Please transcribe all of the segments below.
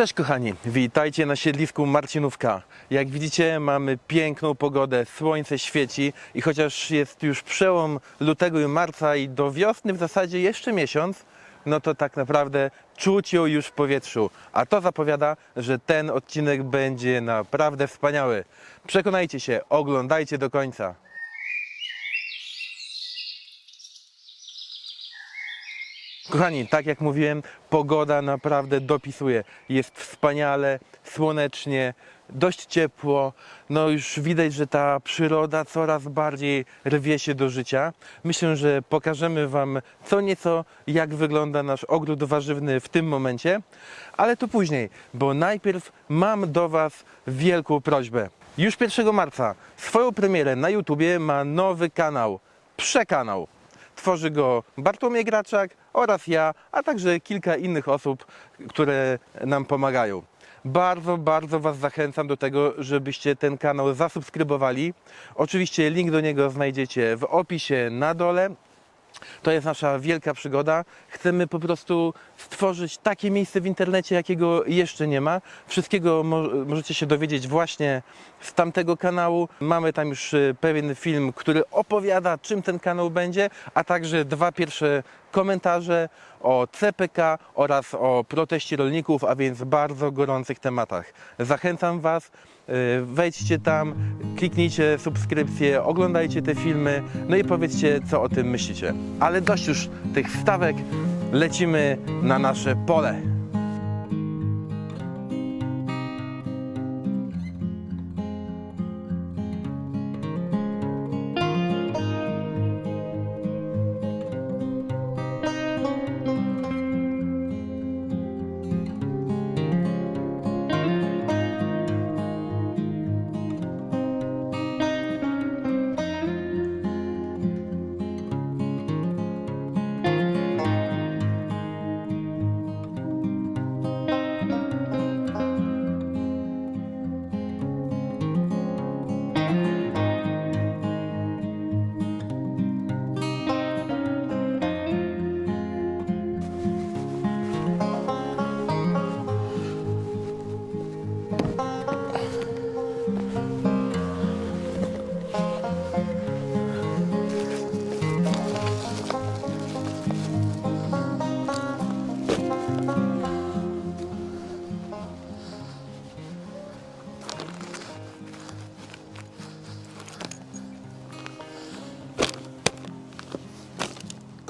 Cześć kochani, witajcie na siedlisku Marcinówka. Jak widzicie mamy piękną pogodę, słońce świeci i chociaż jest już przełom lutego i marca i do wiosny w zasadzie jeszcze miesiąc, no to tak naprawdę czuć ją już w powietrzu. A to zapowiada, że ten odcinek będzie naprawdę wspaniały. Przekonajcie się, oglądajcie do końca. Kochani, tak jak mówiłem, pogoda naprawdę dopisuje. Jest wspaniale, słonecznie, dość ciepło. No już widać, że ta przyroda coraz bardziej rwie się do życia. Myślę, że pokażemy Wam co nieco, jak wygląda nasz ogród warzywny w tym momencie, ale to później, bo najpierw mam do Was wielką prośbę. Już 1 marca swoją premierę na YouTubie ma nowy kanał, Przekanał. Tworzy go Bartłomiej Graczak oraz ja, a także kilka innych osób, które nam pomagają. Bardzo, bardzo Was zachęcam do tego, żebyście ten kanał zasubskrybowali. Oczywiście link do niego znajdziecie w opisie na dole. To jest nasza wielka przygoda. Chcemy po prostu stworzyć takie miejsce w internecie, jakiego jeszcze nie ma. Wszystkiego mo- możecie się dowiedzieć właśnie z tamtego kanału. Mamy tam już e, pewien film, który opowiada, czym ten kanał będzie, a także dwa pierwsze komentarze o CPK oraz o proteście rolników, a więc bardzo gorących tematach. Zachęcam Was. Y, Wejdźcie tam, kliknijcie subskrypcję, oglądajcie te filmy, no i powiedzcie, co o tym myślicie. Ale dość już tych wstawek, lecimy na nasze pole.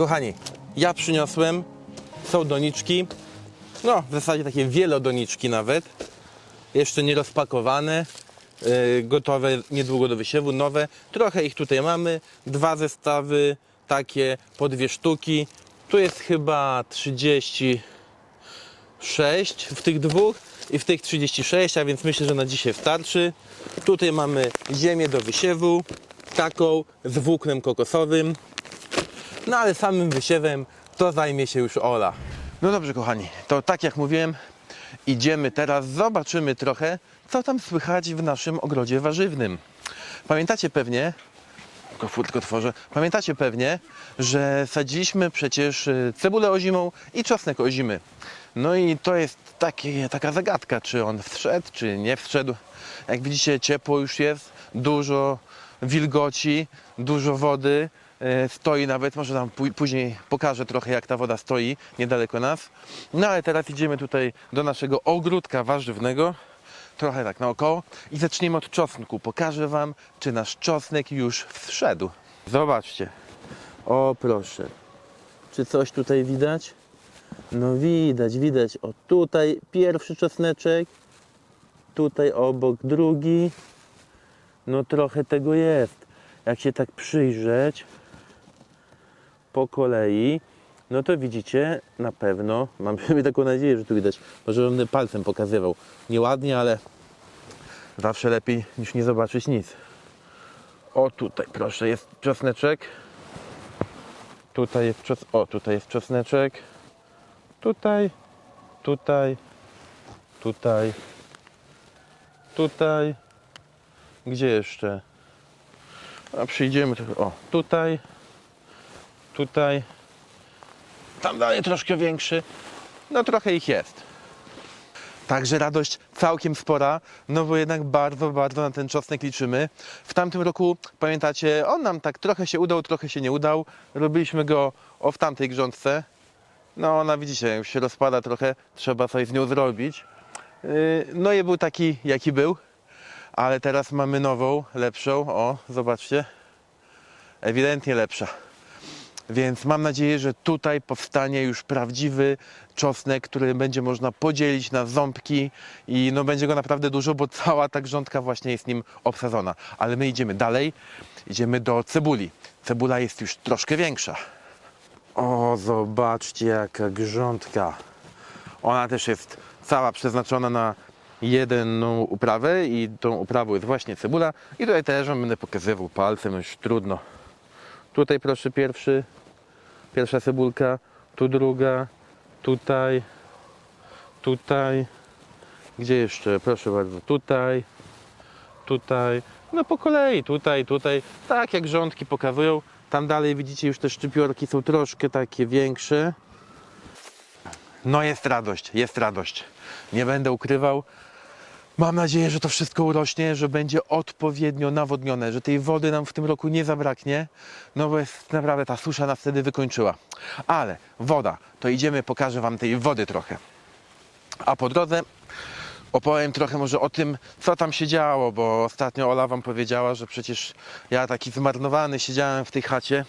Kochani, ja przyniosłem, są doniczki, no w zasadzie takie wielodoniczki nawet, jeszcze nie rozpakowane, yy, gotowe niedługo do wysiewu, nowe. Trochę ich tutaj mamy, dwa zestawy takie po dwie sztuki. Tu jest chyba 36 w tych dwóch i w tych 36, a więc myślę, że na dzisiaj starczy. Tutaj mamy ziemię do wysiewu, taką z włóknem kokosowym. No ale samym wysiewem to zajmie się już Ola. No dobrze, kochani, to tak jak mówiłem, idziemy teraz, zobaczymy trochę, co tam słychać w naszym ogrodzie warzywnym. Pamiętacie pewnie, tylko tworzę, pamiętacie pewnie, że sadziliśmy przecież y, cebulę ozimą i czosnek ozimy. No i to jest takie, taka zagadka, czy on wszedł, czy nie wszedł. Jak widzicie, ciepło już jest, dużo wilgoci, dużo wody, e, stoi nawet, może tam pó- później pokażę trochę jak ta woda stoi niedaleko nas. No ale teraz idziemy tutaj do naszego ogródka warzywnego, trochę tak naokoło i zaczniemy od czosnku. Pokażę Wam, czy nasz czosnek już wszedł. Zobaczcie. O proszę. Czy coś tutaj widać? No widać, widać. O tutaj pierwszy czosneczek, tutaj obok drugi. No trochę tego jest. Jak się tak przyjrzeć po kolei, no to widzicie na pewno, mam taką nadzieję, że tu widać, może będę palcem pokazywał. Nieładnie, ale zawsze lepiej niż nie zobaczyć nic. O tutaj proszę, jest czosneczek. Tutaj jest czos... O, tutaj jest czosneczek. Tutaj, tutaj, tutaj, tutaj. Gdzie jeszcze? A przyjdziemy. O, tutaj, tutaj. Tam dalej troszkę większy. No trochę ich jest. Także radość całkiem spora, no bo jednak bardzo, bardzo na ten czosnek liczymy. W tamtym roku, pamiętacie, on nam tak trochę się udał, trochę się nie udał. Robiliśmy go o w tamtej grządce. No ona widzicie, już się rozpada trochę, trzeba coś z nią zrobić. Yy, No i był taki, jaki był, ale teraz mamy nową, lepszą. O, zobaczcie, ewidentnie lepsza. Więc mam nadzieję, że tutaj powstanie już prawdziwy czosnek, który będzie można podzielić na ząbki i no będzie go naprawdę dużo, bo cała ta grządka właśnie jest nim obsadzona. Ale my idziemy dalej, idziemy do cebuli. Cebula jest już troszkę większa. O, zobaczcie jaka grządka. Ona też jest cała przeznaczona na jedną uprawę i tą uprawą jest właśnie cebula. I tutaj też wam będę pokazywał palcem, już trudno. Tutaj proszę pierwszy, pierwsza cebulka, tu druga, tutaj, tutaj, gdzie jeszcze? Proszę bardzo, tutaj, tutaj, no po kolei, tutaj, tutaj, tak jak rządki pokazują. Tam dalej widzicie już te szczypiorki są troszkę takie większe. No jest radość, jest radość. Nie będę ukrywał. Mam nadzieję, że to wszystko urośnie, że będzie odpowiednio nawodnione, że tej wody nam w tym roku nie zabraknie, no bo jest naprawdę ta susza nas wtedy wykończyła. Ale woda, to idziemy, pokażę Wam tej wody trochę. A po drodze opowiem trochę może o tym, co tam się działo, bo ostatnio Ola Wam powiedziała, że przecież ja taki zmarnowany siedziałem w tej chacie.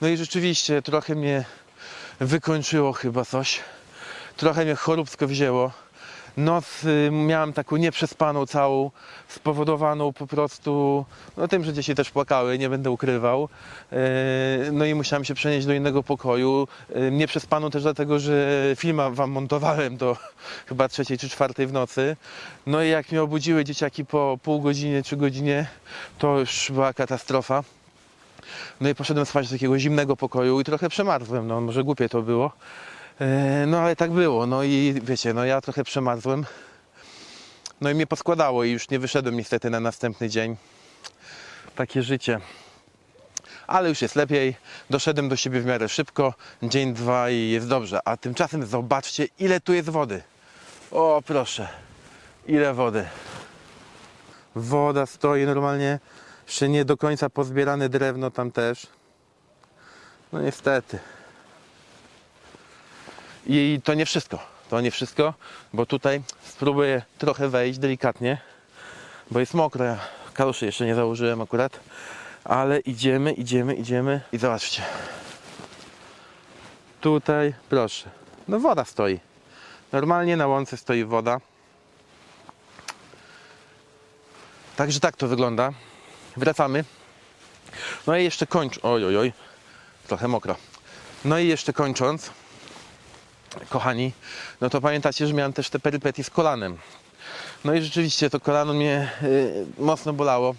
No i rzeczywiście trochę mnie wykończyło chyba coś. Trochę mnie choróbsko wzięło. Noc y, miałem taką nieprzespaną całą, spowodowaną po prostu no, tym, że dzieci też płakały, nie będę ukrywał. E, No i musiałem się przenieść do innego pokoju. E, Nieprzespaną też dlatego, że film wam montowałem do chyba trzeciej czy czwartej w nocy. No i jak mnie obudziły dzieciaki po pół godzinie czy godzinie, to już była katastrofa. No i poszedłem spać do takiego zimnego pokoju i trochę przemarzłem, no może głupie to było. E, No ale tak było, no i wiecie, no ja trochę przemarzłem. No i mnie poskładało i już nie wyszedłem niestety na następny dzień. Takie życie. Ale już jest lepiej. Doszedłem do siebie w miarę szybko. Dzień, dwa i jest dobrze. A tymczasem zobaczcie, ile tu jest wody. O, proszę. Ile wody. Woda stoi normalnie. Jeszcze nie do końca pozbierane drewno tam też. No niestety. I to nie wszystko. To nie wszystko, bo tutaj spróbuję trochę wejść delikatnie, bo jest mokro. Ja jeszcze nie założyłem akurat, ale idziemy, idziemy, idziemy i zobaczcie. Tutaj, proszę, no woda stoi. Normalnie na łące stoi woda. Także tak to wygląda. Wracamy. No i jeszcze kończę. Oj, oj, oj. Trochę mokro. No i jeszcze kończąc, kochani, no to pamiętacie, że miałem też te perypetie z kolanem. No i rzeczywiście to kolano mnie y, mocno bolało.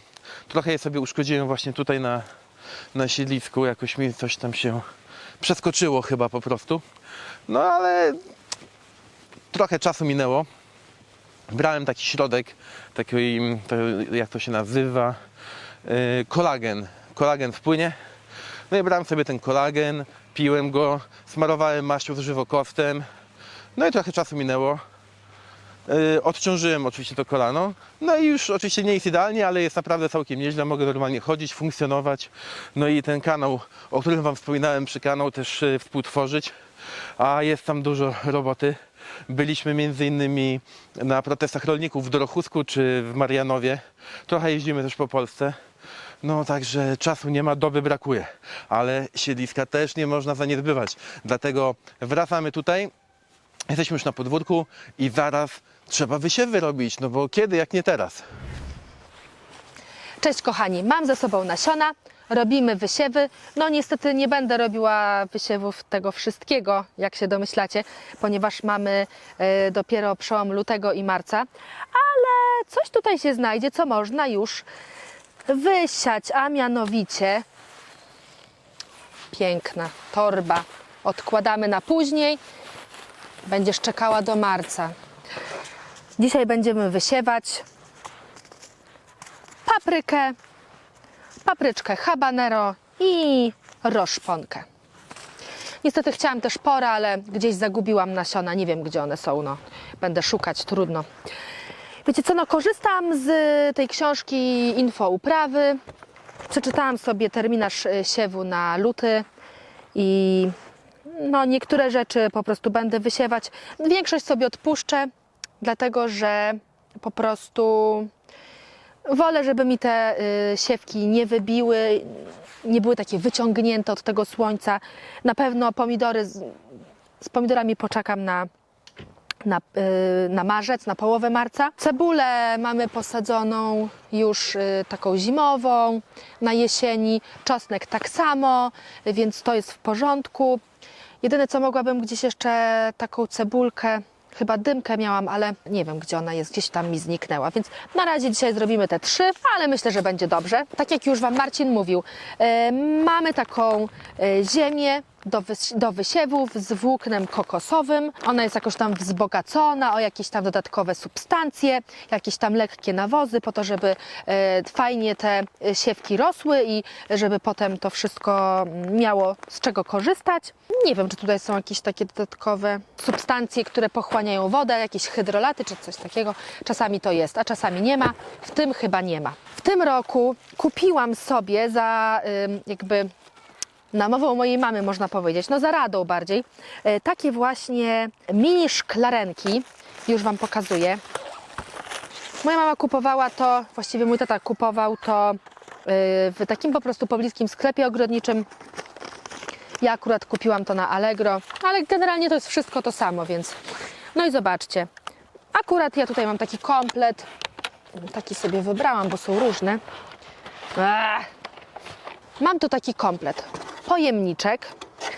Trochę je sobie uszkodziłem właśnie tutaj na, na siedlisku. Jakoś mi coś tam się przeskoczyło chyba po prostu. No ale trochę czasu minęło. Brałem taki środek, taki, to, jak to się nazywa, y, kolagen. Kolagen w płynie. No i brałem sobie ten kolagen, piłem go, smarowałem maścią z żywokostem. No i trochę czasu minęło. Yy, odciążyłem oczywiście to kolano. No i już oczywiście nie jest idealnie, ale jest naprawdę całkiem nieźle. Mogę normalnie chodzić, funkcjonować. No i ten kanał, o którym Wam wspominałem, przy kanał też yy, współtworzyć. A jest tam dużo roboty. Byliśmy między innymi na protestach rolników w Dorochusku czy w Marianowie. Trochę jeździmy też po Polsce. No także czasu nie ma, doby brakuje, ale siedliska też nie można zaniedbywać. Dlatego wracamy tutaj, jesteśmy już na podwórku i zaraz trzeba wysiewy robić, no bo kiedy jak nie teraz. Cześć kochani, mam ze sobą nasiona, robimy wysiewy. No niestety nie będę robiła wysiewów tego wszystkiego, jak się domyślacie, ponieważ mamy e, dopiero przełom lutego i marca, ale coś tutaj się znajdzie, co można już wysiać, a mianowicie piękna torba. Odkładamy na później, będziesz czekała do marca. Dzisiaj będziemy wysiewać paprykę, papryczkę habanero i roszponkę. Niestety chciałam też pora, ale gdzieś zagubiłam nasiona. Nie wiem, gdzie one są. No. Będę szukać, trudno. Wiecie co, no korzystam z tej książki Info Uprawy. Przeczytałam sobie terminarz y, siewu na luty i no, niektóre rzeczy po prostu będę wysiewać. Większość sobie odpuszczę, dlatego że po prostu wolę, żeby mi te y, siewki nie wybiły, nie były takie wyciągnięte od tego słońca. Na pewno pomidory, z, z pomidorami poczekam na na, y, na marzec, na połowę marca. Cebulę mamy posadzoną już y, taką zimową na jesieni, czosnek tak samo, więc to jest w porządku. Jedyne co mogłabym gdzieś jeszcze taką cebulkę, chyba dymkę miałam, ale nie wiem gdzie ona jest, gdzieś tam mi zniknęła, więc na razie dzisiaj zrobimy te trzy, ale myślę, że będzie dobrze. Tak jak już Wam Marcin mówił, y, mamy taką y, ziemię, do, wys- do wysiewów z włóknem kokosowym. Ona jest jakoś tam wzbogacona o jakieś tam dodatkowe substancje, jakieś tam lekkie nawozy po to, żeby e, fajnie te e, siewki rosły i żeby potem to wszystko miało z czego korzystać. Nie wiem, czy tutaj są jakieś takie dodatkowe substancje, które pochłaniają wodę, jakieś hydrolaty czy coś takiego. Czasami to jest, a czasami nie ma. W tym chyba nie ma. W tym roku kupiłam sobie za ym, jakby namową mojej mamy, można powiedzieć, no za radą bardziej, e, takie właśnie mini szklarenki. Już Wam pokazuję. Moja mama kupowała to, właściwie mój tata kupował to e, w takim po prostu pobliskim sklepie ogrodniczym. Ja akurat kupiłam to na Allegro, ale generalnie to jest wszystko to samo, więc no i zobaczcie. Akurat ja tutaj mam taki komplet. Taki sobie wybrałam, bo są różne. Mam tu taki komplet. Pojemniczek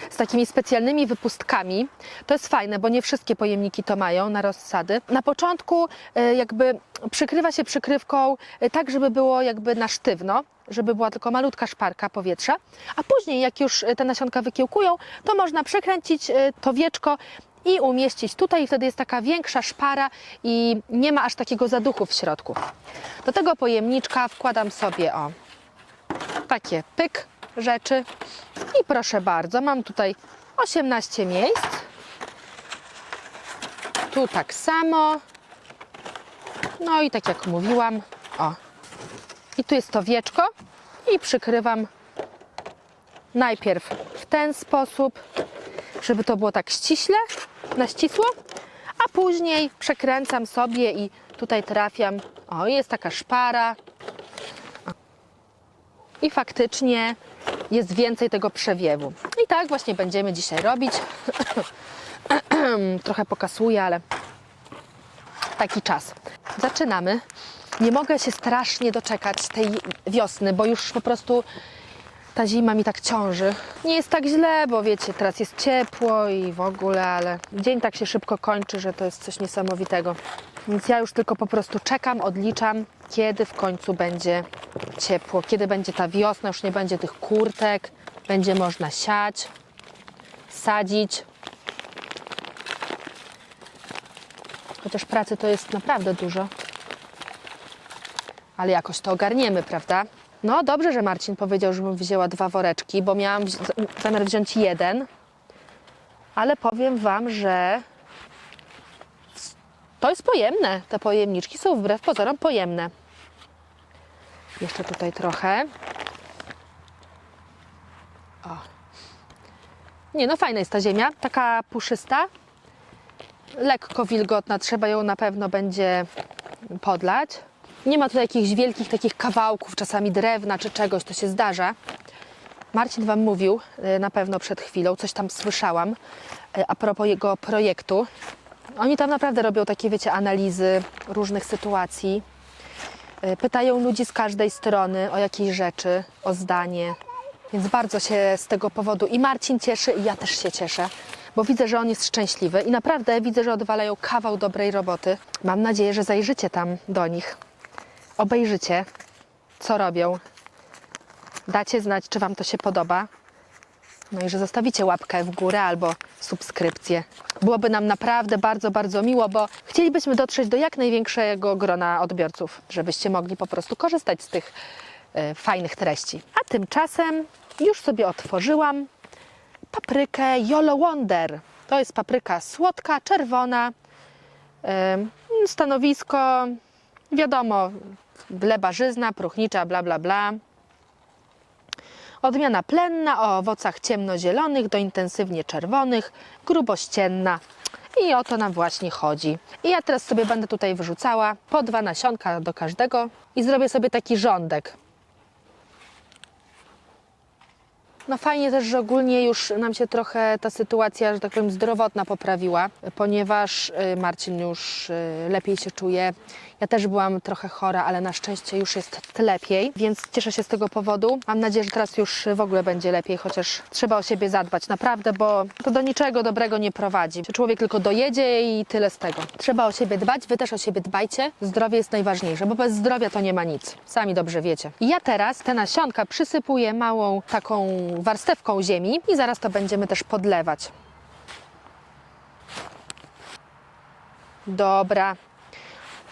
z takimi specjalnymi wypustkami. To jest fajne, bo nie wszystkie pojemniki to mają na rozsady. Na początku e, jakby przykrywa się przykrywką e, tak, żeby było jakby na sztywno, żeby była tylko malutka szparka powietrza, a później jak już e, te nasionka wykiełkują, to można przekręcić to wieczko i umieścić tutaj, wtedy jest taka większa szpara i nie ma aż takiego zaduchu w środku. Do tego pojemniczka wkładam sobie o takie pyk rzeczy. I proszę bardzo, mam tutaj 18 miejsc. Tu tak samo. No i tak jak mówiłam, o. I tu jest to wieczko i przykrywam najpierw w ten sposób, żeby to było tak ściśle, na ścisło, a później przekręcam sobie i tutaj trafiam. O, jest taka szpara, i faktycznie jest więcej tego przewiewu. I tak właśnie będziemy dzisiaj robić. Trochę pokasuję, ale taki czas. Zaczynamy. Nie mogę się strasznie doczekać tej wiosny, bo już po prostu ta zima mi tak ciąży. Nie jest tak źle, bo wiecie, teraz jest ciepło i w ogóle, ale dzień tak się szybko kończy, że to jest coś niesamowitego. Więc ja już tylko po prostu czekam, odliczam, kiedy w końcu będzie ciepło, kiedy będzie ta wiosna, już nie będzie tych kurtek, będzie można siać, sadzić. Chociaż pracy to jest naprawdę dużo. Ale jakoś to ogarniemy, prawda? No dobrze, że Marcin powiedział, żebym wzięła dwa woreczki, bo miałam zamiar wziąć jeden. Ale powiem Wam, że to jest pojemne. Te pojemniczki są wbrew pozorom pojemne. Jeszcze tutaj trochę. O. Nie, no fajna jest ta ziemia. Taka puszysta. Lekko wilgotna. Trzeba ją na pewno będzie podlać. Nie ma tutaj jakichś wielkich takich kawałków, czasami drewna czy czegoś, to się zdarza. Marcin Wam mówił y, na pewno przed chwilą, coś tam słyszałam y, a propos jego projektu. Oni tam naprawdę robią takie, wiecie, analizy różnych sytuacji. Y, Pytają ludzi z każdej strony o jakieś rzeczy, o zdanie. Więc bardzo się z tego powodu i Marcin cieszy, i ja też się cieszę, bo widzę, że on jest szczęśliwy i naprawdę widzę, że odwalają kawał dobrej roboty. Mam nadzieję, że zajrzycie tam do nich, obejrzycie, co robią. Dacie znać, czy Wam to się podoba. No i że zostawicie łapkę w górę albo subskrypcję. Byłoby nam naprawdę bardzo, bardzo miło, bo chcielibyśmy dotrzeć do jak największego grona odbiorców, żebyście mogli po prostu korzystać z tych e, fajnych treści. A tymczasem już sobie otworzyłam paprykę Yolo Wonder. To jest papryka słodka, czerwona. Ym, Stanowisko, wiadomo, gleba żyzna, próchnicza, bla, bla, bla. Odmiana plenna o owocach ciemnozielonych do intensywnie czerwonych, grubościenna. I o to nam właśnie chodzi. I ja teraz sobie będę tutaj wyrzucała po dwa nasionka do każdego i zrobię sobie taki rządek. No fajnie też, że ogólnie już nam się trochę ta sytuacja, że tak powiem, zdrowotna poprawiła, ponieważ y, Marcin już y, lepiej się czuje. Ja też byłam trochę chora, ale na szczęście już jest lepiej, więc cieszę się z tego powodu. Mam nadzieję, że teraz już w ogóle będzie lepiej, chociaż trzeba o siebie zadbać, naprawdę, bo to do niczego dobrego nie prowadzi. Człowiek tylko dojedzie i tyle z tego. Trzeba o siebie dbać, wy też o siebie dbajcie. Zdrowie jest najważniejsze, bo bez zdrowia to nie ma nic. Sami dobrze wiecie. I ja teraz te nasionka przysypuję małą taką warstewką ziemi i zaraz to będziemy też podlewać. Dobra.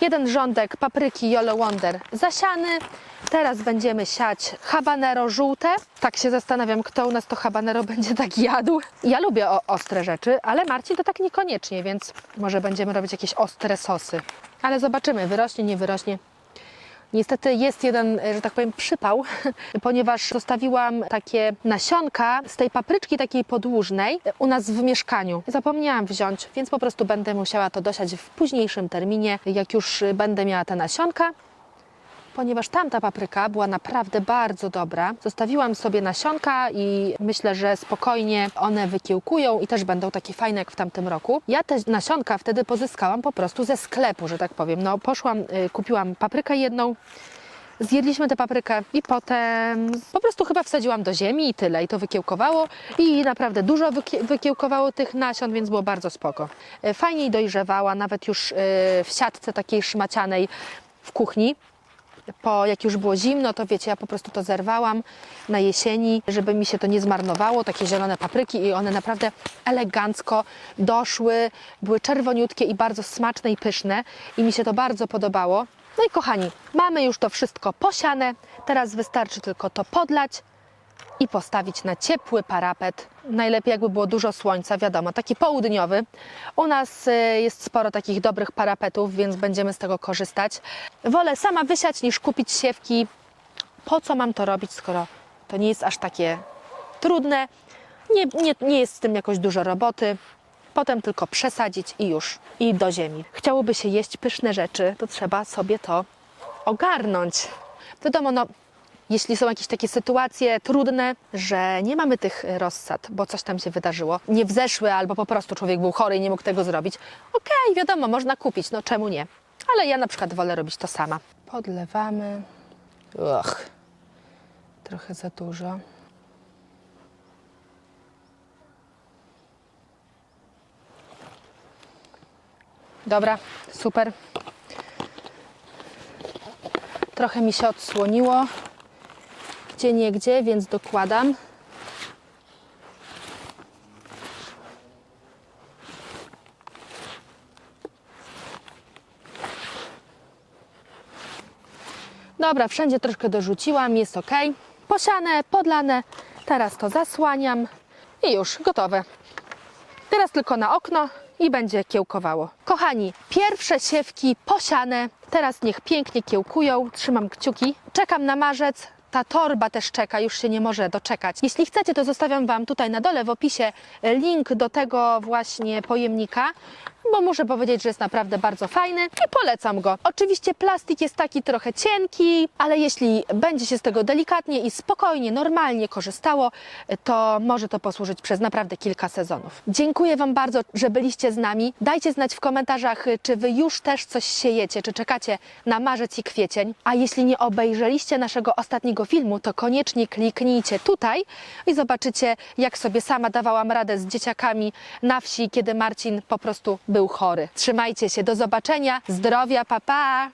Jeden rządek papryki Yolo Wonder zasiany. Teraz będziemy siać habanero żółte. Tak się zastanawiam, kto u nas to habanero będzie tak jadł. Ja lubię o, ostre rzeczy, ale Marcin to tak niekoniecznie, więc może będziemy robić jakieś ostre sosy. Ale zobaczymy, wyrośnie, nie wyrośnie. Niestety jest jeden, że tak powiem, przypał, ponieważ zostawiłam takie nasionka z tej papryczki takiej podłużnej u nas w mieszkaniu. Zapomniałam wziąć, więc po prostu będę musiała to dosiać w późniejszym terminie, jak już będę miała te nasionka. Ponieważ tamta papryka była naprawdę bardzo dobra, zostawiłam sobie nasionka i myślę, że spokojnie one wykiełkują i też będą takie fajne jak w tamtym roku. Ja te nasionka wtedy pozyskałam po prostu ze sklepu, że tak powiem. No, poszłam, y, kupiłam paprykę jedną, Zjedliśmy tę paprykę i potem po prostu chyba wsadziłam do ziemi i tyle. I to wykiełkowało i naprawdę dużo wykie- wykiełkowało tych nasion, więc było bardzo spoko. E, Fajniej dojrzewała, nawet już e, w siatce takiej szmacianej w kuchni. Po, jak już było zimno, to wiecie, ja po prostu to zerwałam na jesieni, żeby mi się to nie zmarnowało, takie zielone papryki i one naprawdę elegancko doszły, były czerwoniutkie i bardzo smaczne i pyszne i mi się to bardzo podobało. No i kochani, mamy już to wszystko posiane, teraz wystarczy tylko to podlać i postawić na ciepły parapet. Najlepiej jakby było dużo słońca, wiadomo, taki południowy. U nas y, jest sporo takich dobrych parapetów, więc będziemy z tego korzystać. Wolę sama wysiać niż kupić siewki. Po co mam to robić, skoro to nie jest aż takie trudne, nie, nie, nie jest z tym jakoś dużo roboty. Potem tylko przesadzić i już, i do ziemi. Chciałoby się jeść pyszne rzeczy, to trzeba sobie to ogarnąć. Wiadomo, no, jeśli są jakieś takie sytuacje trudne, że nie mamy tych rozsad, bo coś tam się wydarzyło, nie wzeszły albo po prostu człowiek był chory i nie mógł tego zrobić, okej, wiadomo, można kupić, no czemu nie? Ale ja na przykład wolę robić to sama. Podlewamy. Och, trochę za dużo. Dobra, super. Trochę mi się odsłoniło gdzie nie gdzie, więc dokładam. Dobra, wszędzie troszkę dorzuciłam, jest ok. Posiane, podlane. Teraz to zasłaniam i już gotowe. Teraz tylko na okno i będzie kiełkowało. Kochani, pierwsze siewki posiane. Teraz niech pięknie kiełkują. Trzymam kciuki. Czekam na marzec. Ta torba też czeka, już się nie może doczekać. Jeśli chcecie, to zostawiam Wam tutaj na dole w opisie link do tego właśnie pojemnika, bo muszę powiedzieć, że jest naprawdę bardzo fajny i polecam go. Oczywiście plastik jest taki trochę cienki, ale jeśli będzie się z tego delikatnie i spokojnie, normalnie korzystało, to może to posłużyć przez naprawdę kilka sezonów. Dziękuję Wam bardzo, że byliście z nami. Dajcie znać w komentarzach, czy Wy już też coś siejecie, czy czekacie na marzec i kwiecień. A jeśli nie obejrzeliście naszego ostatniego filmu, to koniecznie kliknijcie tutaj i zobaczycie, jak sobie sama dawałam radę z dzieciakami na wsi, kiedy Marcin po prostu był chory. Trzymajcie się, do zobaczenia, zdrowia, papa! Pa.